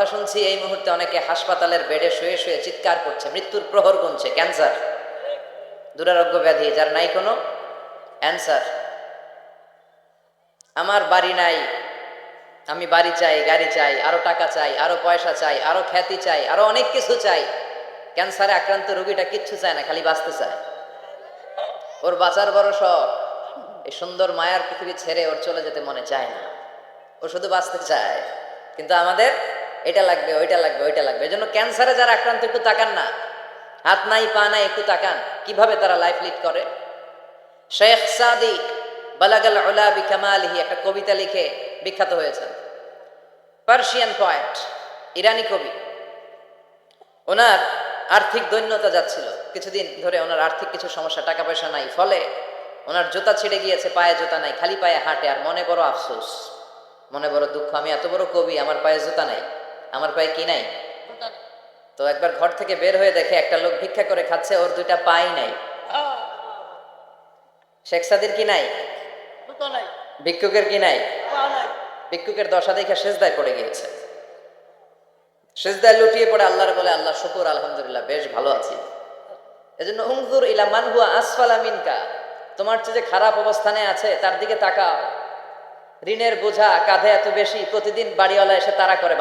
কথা শুনছি, এই মুহূর্তে অনেকে হাসপাতালের বেডে শুয়ে শুয়ে চিৎকার করছে, মৃত্যুর প্রহর গুনছে, ক্যান্সার। দুরারোগ্য ব্যাধি, যার নাই কোনো অ্যান্সার। আমার বাড়ি নাই, আমি বাড়ি চাই, গাড়ি চাই, আরও টাকা চাই, আরও পয়সা চাই, আরও খ্যাতি চাই, আরও অনেক কিছু চাই। ক্যান্সারে আক্রান্ত রোগীটা কিচ্ছু চায় না, খালি বাঁচতে চায়। ওর বাঁচার বড় শখ, এই সুন্দর মায়ার পৃথিবী ছেড়ে ওর চলে যেতে মনে চায় না। ও শুধু বাঁচতে চায়, কিন্তু আমাদের এটা লাগবে, ওইটা লাগবে ওইটা লাগবে। এই জন্য ক্যান্সারে যারা আক্রান্ত, একটু তাকান না। হাত নাই, পা নাই, একটু তাকান। কীভাবে তারা লাইফ লিড করে? শেখ সাদি বালাগাল উলা বিকামালিহি একটা কবিতা লিখে বিখ্যাত হয়েছেন। পার্সিয়ান পয়েট ইরানি কবি। ওনার আর্থিক দৈন্যতা যাচ্ছিল। কিছুদিন ধরে ওনার আর্থিক কিছু সমস্যা টাকা পয়সা নাই। ফলে ওনার জুতা ছিঁড়ে গিয়েছে, পায়ে জুতা নাই, খালি পায়ে হাঁটে, আর মনে বড় আফসোস। মনে বড় দুঃখ, আমি এত বড় কবি, আমার পায়ে জুতা নাই। আমার পায়ে কি নাই? তো একবার ঘর থেকে বের হয়ে দেখে একটা লোক ভিক্ষা করে খাচ্ছে, ওর দুইটা পাই নাই। শেখ সাদির কি নাই? ভিক্ষুকের কি নাই? ভিক্ষুকের দশা দেখে সেজদায় পড়ে গিয়েছে। সেজদায় লুটিয়ে পড়ে আল্লাহর বলে, আল্লাহ, শুকুর, আলহামদুলিল্লাহ, বেশ ভালো আছি। এজন্য উংজুর ইলা মান হুয়া আসফালা মিনকা। তোমার চেয়ে যে খারাপ অবস্থানে আছে, তার দিকে তাকাও। ঋণের বোঝা কাঁধে এত বেশি, প্রতিদিন বাড়িওয়ালা এসে তারা করে।